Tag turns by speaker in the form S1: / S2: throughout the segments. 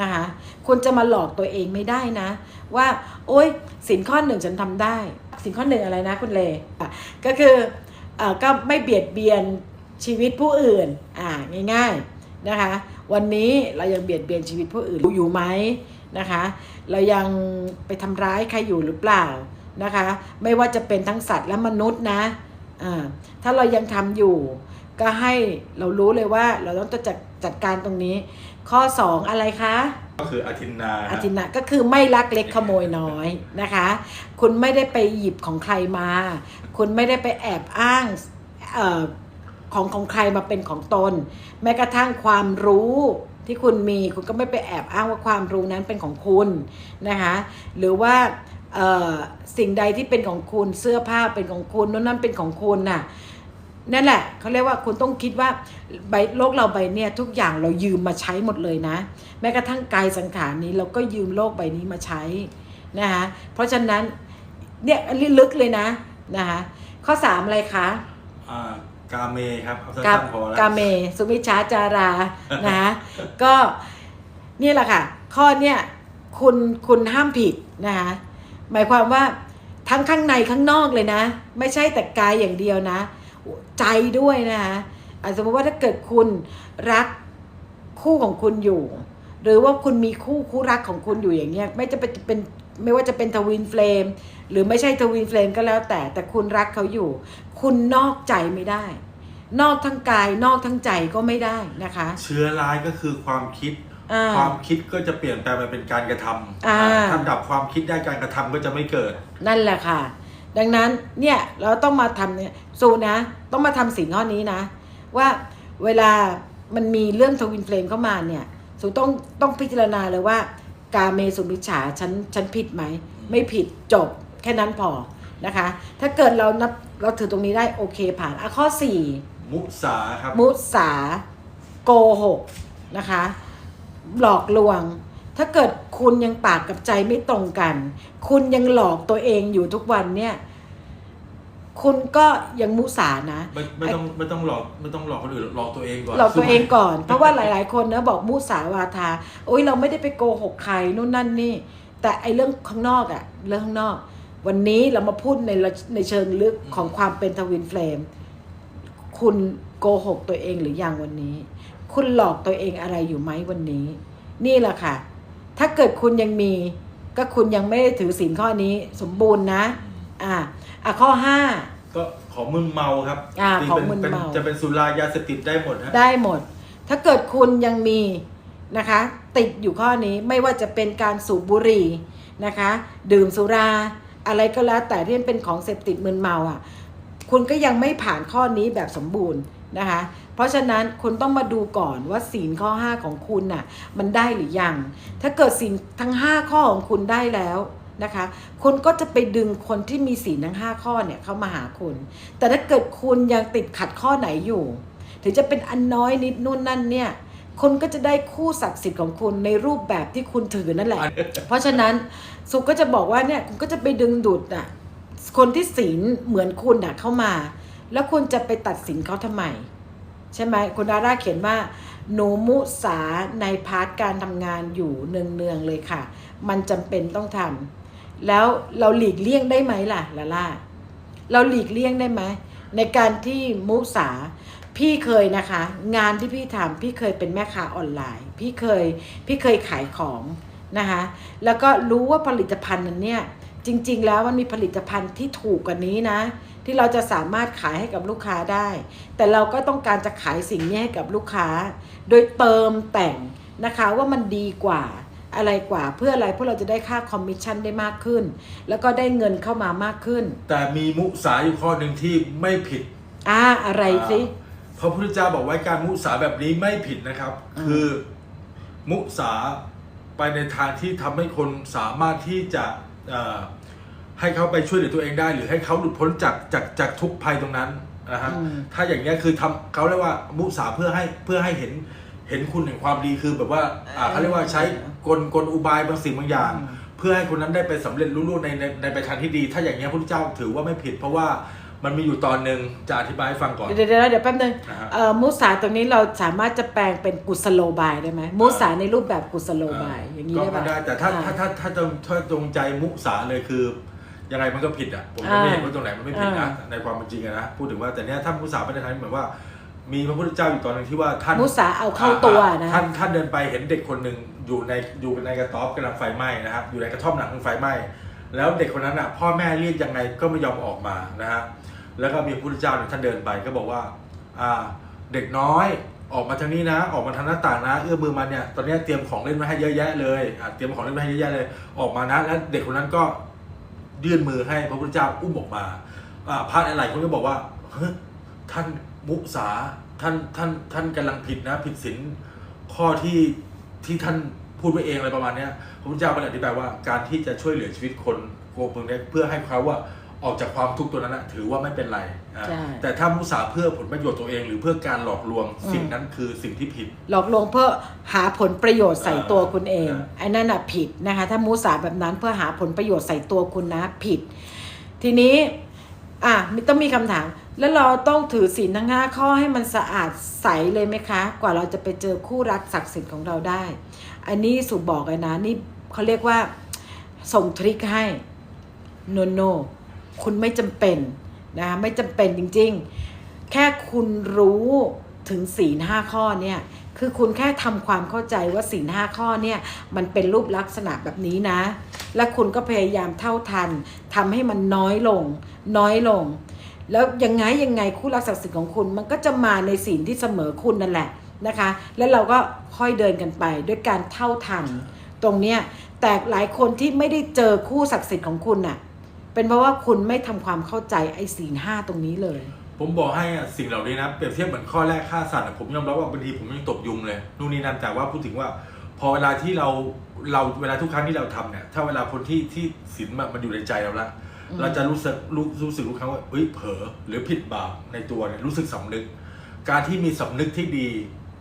S1: นะคะคุณจะมาหลอกตัวเองไม่ได้นะ ว่า โอ๊ยสินข้อหนึ่งฉันทำได้ สินข้อหนึ่งอะไรนะคุณเละก็คืออก็ไม่เบียดเบียนชีวิตผู้อื่นอ่าง่าย ๆนะคะ วันนี้เรายังเบียดเบียนชีวิตผู้อื่นอยู่ไหมนะคะ เรายังไปทำร้ายใครอยู่หรือเปล่านะคะ ไม่ว่าจะเป็นทั้งสัตว์และมนุษย์นะอ่าถ้าเรายังทำอยู่ ก็ให้เรารู้เลยว่าเราต้องจะจัดจัดการตรงนี้ ข้อ 2 อะไรคะ
S2: ก็คืออาทินนา
S1: อาทินะก็คือไม่ลักเล็กขโมยน้อยนะคะ คุณไม่ได้ไปหยิบของใครมา คุณไม่ได้ไปแอบอ้างเออของของใครมาเป็นของตน แม้กระทั่งความรู้ที่คุณมีคุณก็ไม่ไปแอบอ้างว่าความรู้นั้นเป็นของคุณนะคะหรือว่าเอ่อสิ่งใดที่เป็นของคุณเสื้อผ้าเป็นของคุณนั่นนั่นเป็นของคุณน่ะ นั่นแหละเขาเรียกว่าคุณต้องคิดว่าใบโลกเราใบเนี่ยทุกอย่างเรายืมมาใช้หมดเลยนะ แม้กระทั่งกายสังขารนี้เราก็ยืมโลกใบนี้มาใช้นะคะเพราะฉะนั้นเนี่ยอันนี้ลึกเลยนะนะคะข้อสามอะไรคะ
S2: อ่ากาเมครับเอา
S1: กา
S2: สั้นๆพอแล้ว
S1: กาเม สุวิชชาจารานะคะก็นี่แหละค่ะ ข้อเนี่ยคุณคุณห้ามผิดนะคะหมายความว่าทั้งข้างในข้างนอกเลยนะ ไม่ใช่แต่กายอย่างเดียวนะ ใจด้วยนะคะอะสมมติว่าถ้าเกิดคุณรักคู่ของคุณอยู่ หรือว่าคุณมีคู่คู่รักของคุณอยู่อย่างเงี้ยไม่จะเป็นเป็นไม่ว่าจะเป็นทวินเฟลมหรือไม่ใช่ทวินเฟลมก็แล้วแต่แต่คุณรักเขาอยู่ คุณนอกใจไม่ได้ นอกทั้งกายนอกทั้งใจก็ไม่ได้นะคะ
S2: เชื้อร้ายก็คือความคิด
S1: อ่า
S2: ความคิดก็จะเปลี่ยนแปลงไปเป็นการกระทำ
S1: อ่า
S2: ถ้าดับความคิดได้การกระทำก็จะไม่เกิด
S1: นั่นแหละค่ะ ดังนั้นเนี่ยเราต้องมาทำเนี่ย สูนะ ต้องมาทำสิ่งข้อนี้นะ ว่าเวลามันมีเรื่องทวินเฟลมเข้ามาเนี่ยสูต้องต้องพิจารณาเลยว่า กาเมสุมิจฉาฉันฉันผิดไหม ไม่ผิดจบแค่นั้นพอนะคะ ถ้าเกิดเรานับเราถือตรงนี้ได้โอเคผ่านอะข้อ 4
S2: มุสาครับ
S1: มุสาโกหกนะคะ หลอกลวง ถ้าเกิดคุณยังปากกับใจไม่ตรงกัน คุณยังหลอกตัวเองอยู่ทุกวันเนี่ย คุณก็ยังมุสานะ
S2: ไม่ไม่ต้องไม่ต้องหลอกไม่ต้องหลอกคนอื่นหลอกตัวเองก่อน
S1: หลอกตัวเองก่อน เพราะว่าหลาย ๆ คนนะบอกมุสาวาทาโอ้ยเราไม่ได้ไปโกหกใครนู่นนั่นนี่ แต่ไอเรื่องข้างนอกอะเรื่องข้างนอก วันนี้เรามาพูดในระในเชิงลึกของความเป็นทวินเฟลมคุณโกหกตัวเองหรือยังวันนี้ คุณหลอกตัวเองอะไรอยู่ไหมวันนี้ นี่แหละค่ะ ถ้าเกิดคุณยังมี ก็คุณยังไม่ได้ถือศีลข้อนี้ สมบูรณ์นะ อ่าอะข้อห้า
S2: ก็ของมึนเมาครับ
S1: อ่า
S2: จริ
S1: ของ
S2: ป็
S1: มึนเมา
S2: ป็จะเป็นสุรายาเสพติดได้หมดฮะ
S1: ได้หมด ถ้าเกิดคุณยังมีนะคะ ติดอยู่ข้อนี้ไม่ว่าจะเป็นการสูบบุหรี่นะคะ ดื่มสุราอะไรก็แล้วแต่ที่มันเป็นของเสพติดมึนเมาอะ คุณก็ยังไม่ผ่านข้อนี้แบบสมบูรณ์นะคะ เพราะฉะนั้นคุณต้องมาดูก่อนว่าศีลข้อ 5 ของคุณน่ะมันได้หรือยัง ถ้าเกิดศีลทั้ง 5 ข้อของคุณได้แล้ว นะคะ คุณก็จะไปดึงคนที่มีศีลทั้ง5ข้อเนี่ยเข้ามาหาคุณ แต่ถ้าเกิดคุณยังติดขัดข้อไหนอยู่ ถึงจะเป็นอันน้อยนิดนู่นนั่นเนี่ยคุณก็จะได้คู่ศักดิ์สิทธิ์ของคุณในรูปแบบที่คุณถือนั่นแหละ เพราะฉะนั้นสุก็จะบอกว่าเนี่ยคุณก็จะไปดึงดูดน่ะคนที่ศีลเหมือนคุณน่ะเข้ามา แล้วคุณจะไปตัดสินเขาทำไม ใช่ไหมคุณดาร่าเขียนว่าหนูมุสาในพาร์ทการทำงานอยู่เนืองๆเลยค่ะ มันจำเป็นต้องทำ แล้วเราหลีกเลี่ยงได้ไหมล่ะลาล่าเราหลีกเลี่ยงได้ไหมในการที่มุสาพี่เคยนะคะ งานที่พี่ทำพี่เคยเป็นแม่ค้าออนไลน์ พี่เคยพี่เคยขายของนะคะ แล้วก็รู้ว่าผลิตภัณฑ์นั้นเนี่ยจริง ๆ แล้วมันมีผลิตภัณฑ์ที่ถูกกว่านี้นะ ที่เราจะสามารถขายให้กับลูกค้าได้ แต่เราก็ต้องการจะขายสิ่งนี้ให้กับลูกค้า โดยเติมแต่งนะคะว่ามันดีกว่า อะไรกว่าเพื่ออะไรเพื่อเราจะได้ค่าคอมมิชชั่นได้มากขึ้น แล้วก็ได้เงินเข้ามามากขึ้น
S2: แต่มีมุสาอยู่ข้อหนึ่งที่ไม่ผิด
S1: อ่าอะไรสิ
S2: พระพุทธเจ้าบอกไว้การมุสาแบบนี้ไม่ผิดนะครับ
S1: อืม
S2: คือมุสาไปในทางที่ทำให้คนสามารถที่จะเอ่อให้เขาไปช่วยเหลือตัวเองได้ หรือให้เขาหลุดพ้นจากจากจากทุกข์ภัยตรงนั้นนะฮะ
S1: อืม
S2: ถ้าอย่างนี้ยคือทำเขาเรียกว่ามุสาเพื่อให้เพื่อให้เห็น เห็นคุณแห่งความดีคือแบบว่าอ่าเขาเรียกว่าใช้กลกลอุบายบางสิ่งบางอย่าง เพื่อให้คนนั้นได้ไปสำเร็จรุ่ร่วงในในในไปทางที่ดี ถ้าอย่างนี้ยพระพุทธเจ้าถือว่าไม่ผิด เพราะว่ามันมีอยู่ตอนหนึ่งจะอธิบายให้ฟังก่อน
S1: เดี๋ยวเดี๋ยวเดี๋ยวแป๊บนึง
S2: นะฮะ
S1: เอ่อมุสาตรงนี้เราสามารถจะแปลงเป็นกุศโลบายได้ไหมมุสาในรูปแบบกุศโลบายอย่างนี้
S2: ก็
S1: ได้
S2: ไม่
S1: ปะ
S2: ได้แต่ถ้า
S1: อ่
S2: ถ้าถ้าถ้าจงถ้าจงใจมุสาเลยคือ ยังไงมันก็ผิดอะผมก็ไม่
S1: อ่า
S2: เห็นว่าตรงไหนมันไม่ผิดนะ
S1: อ่า
S2: ในความเป็นจริงอะนะพูดถึงว่าแต่เนี้ยถ้ามุสาไปในทางนี้เหมือนว่า มีพระพุทธเจ้าอยู่ตอนหนึงที่ว่าท่าน
S1: มุสาเอาเข้าตัวนะ
S2: ท่านท่านเดินไปเห็นเด็กคนหนึ่งอยู่ในอยู่ในกระต๊อบกำลังไฟไหม้นะครับ อยู่ในกระท่อมหลังไฟไหม้แล้วเด็กคนนั้นอะพ่อแม่เรียกยังไงก็ไม่ยอมออกมานะฮะแล้วก็มีพระพุทธเจ้าเนี่ยท่านเดินไปก็บอกว่าอ่าเด็กน้อยออกมาทางนี้นะ ออกมาทางหน้าต่างนะ เอื้อมมือมาเนี่ยตอนเนี้ยเตรียมของเล่นมาให้เยอะแยะเลยอะเตรียมของเล่นมาให้เยอะแยะเลย ออกมานะแล้วเด็กคนนั้นก็ยื่นมือให้พระพุทธเจ้าอุ้มออกมาอ่าพระหลายๆคนก็บอกว่าเฮ้ยท่าน มุสาท่านท่านท่านกำลังผิดนะ ผิดศีลข้อที่ที่ท่านพูดไว้เองอะไรประมาณเนี้ยพระพุทธเจ้าก็เลยอธิบายว่าการที่จะช่วยเหลือชีวิตคนโกงเมืองเนี้ยเพื่อให้เขาว่าออกจากความทุกข์ตัวนั้นนะถือว่าไม่เป็นไรอะ
S1: ใช่
S2: แต่ถ้ามุสาเพื่อผลประโยชน์ตัวเอง หรือเพื่อการหลอกลวง
S1: อืม
S2: สิ่งนั้นคือสิ่งที่ผิด
S1: หลอกลวงเพื่อหาผลประโยชน์ใส่ตัวคุณเอง
S2: อ่า
S1: ไอ้นั่นน่ะผิดนะคะ ถ้ามุสาแบบนั้นเพื่อหาผลประโยชน์ใส่ตัวคุณนะผิด ทีนี้อะมีต้องมีคำถาม แล้วเราต้องถือศีลทั้งห้าข้อให้มันสะอาดใสเลยไหมคะ กว่าเราจะไปเจอคู่รักศักดิ์สิทธิ์ของเราได้ อันนี้สุบอกเลยนะ นี่เขาเรียกว่าส่งทริคให้โนโนคุณไม่จำเป็นนะคะไม่จำเป็นจริงๆ แค่คุณรู้ถึงศีลห้าข้อเนี่ยคือคุณแค่ทำความเข้าใจว่าศีลห้าข้อเนี่ยมันเป็นรูปลักษณะแบบนี้นะ และคุณก็พยายามเท่าทันทำให้มันน้อยลง น้อยลง แล้วยังไงยังไงคู่รักศักดิ์สิทธิ์ของคุณ มันก็จะมาในศีลที่เสมอคุณนั่นแหละนะคะ แล้วเราก็ค่อยเดินกันไปด้วยการเท่าทันตรงเนี้ยแต่หลายคนที่ไม่ได้เจอคู่ศักดิ์สิทธิ์ของคุณน่ะเป็นเพราะว่าคุณไม่ทำความเข้าใจไอ้ศีลห้าตรงนี้เลย
S2: ผมบอกให้อะสิ่งเหล่านี้นะเปรียบเทียบเหมือนข้อแรกฆ่าสัตว์ผมยอมรับว่าบางทีผมยังตบยุงเลยนู่นนี่นั่นแต่ว่าพูดถึงว่า พอเวลาที่เราเราเวลาทุกครั้งที่เราทำเนี่ยถ้าเวลาคนที่ที่ศีลมันมันอยู่ในใจเราละ เราจะรู้สึกรู้รู้สึกทุกครั้งว่าเอ้ยเผลอหรือผิดบาปในตัวเนี่ยรู้สึกสำนึก การที่มีสำนึกที่ดี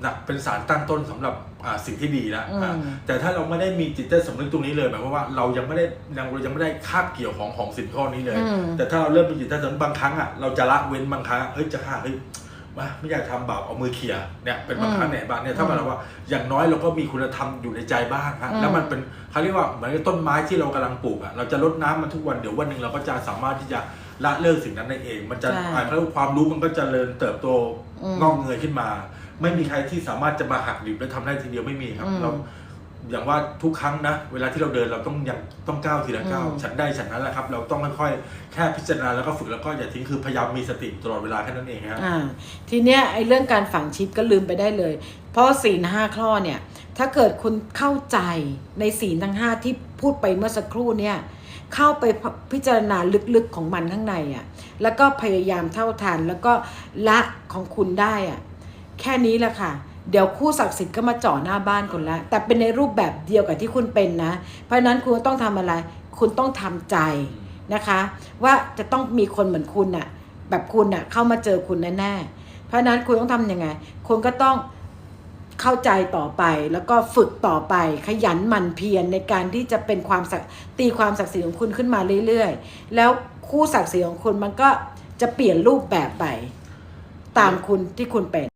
S2: นะเป็นสารตั้งต้นสำหรับอ่าสิ่งที่ดีแล้ว
S1: อืม
S2: อ่าแต่ถ้าเราไม่ได้มีจิตใต้สำนึกตรงนี้เลยหมายความว่าเรายังไม่ได้ยังเรายังไม่ได้คาบเกี่ยวของของสินข้อนี้เลย
S1: อืม
S2: แต่ถ้าเราเริ่มมีจิตใต้สำนึกบางครั้งอะเราจะละเว้นบางครั้งเฮ้ยจะฆ่าเฮ้ย มาไม่อยากทำบาปเอามือเขี่ยเนี่ยเป็นบางครั้งเนี่ยบางเนี่ยถ้าเราว่าอย่างน้อยเราก็มีคุณธรรมอยู่ในใจบ้างฮะ
S1: อืม
S2: แล้วมันเป็นเขาเรียกว่าเหมือนกับต้นไม้ที่เรากำลังปลูกอะเราจะรดน้ำมันทุกวันเดี๋ยววันหนึ่งเราก็จะสามารถที่จะละเลิกสิ่งนั้นได้เอง มันจะ
S1: ใช่
S2: อ่าเขาเรียกว่าความรู้มันก็จเจริญเติบโต
S1: อืม
S2: งอกเงยขึ้นมา ไม่มีใครที่สามารถจะมาหักดิบและทำได้ทีเดียวไม่มีครับ
S1: อืม
S2: เรา อย่างว่าทุกครั้งนะ เวลาที่เราเดินเราต้องยังต้องก้าวทีละก้าว
S1: อืม
S2: ฉันได้ฉันนั้นแหละครับ เราต้องค่อยๆแค่พิจารณาแล้วก็ฝึกแล้วก็อย่าทิ้งคือพยายามมีสติตลอดเวลาแค่นั้นเองครับ
S1: อ่าทีเนี้ยไอ้เรื่องการฝังชิปก็ลืมไปได้เลย เพราะศีลห้าข้อเนี่ย ถ้าเกิดคุณเข้าใจในศีลทั้งห้าที่พูดไปเมื่อสักครู่เนี่ยเข้าไปพิจารณาลึกๆของมันข้างในอะ่ะแล้วก็พยายามเท่าทันแล้วก็ละของคุณได้อะ่ะแค่นี้แหละค่ะ เดี๋ยวคู่ศักดิ์สิทธิ์ก็มาจ่อหน้าบ้านคุณแล้วแต่เป็นในรูปแบบเดียวกับที่คุณเป็นนะ เพราะฉะนั้นคุณต้องทำอะไร คุณต้องทำใจนะคะ ว่าจะต้องมีคนเหมือนคุณน่ะ แบบคุณน่ะเข้ามาเจอคุณแน่ๆเพราะฉะนั้นคุณต้องทำยังไงคุณก็ต้องเข้าใจต่อไปแล้วก็ฝึกต่อไปขยันหมั่นเพียรในการที่จะเป็นความศักตีความศักดิ์ศรีของคุณขึ้นมาเรื่อยๆ แล้วคู่ศักดิ์ศรีของคุณมันก็จะเปลี่ยนรูปแบบไป ตามคุณที่คุณเป็น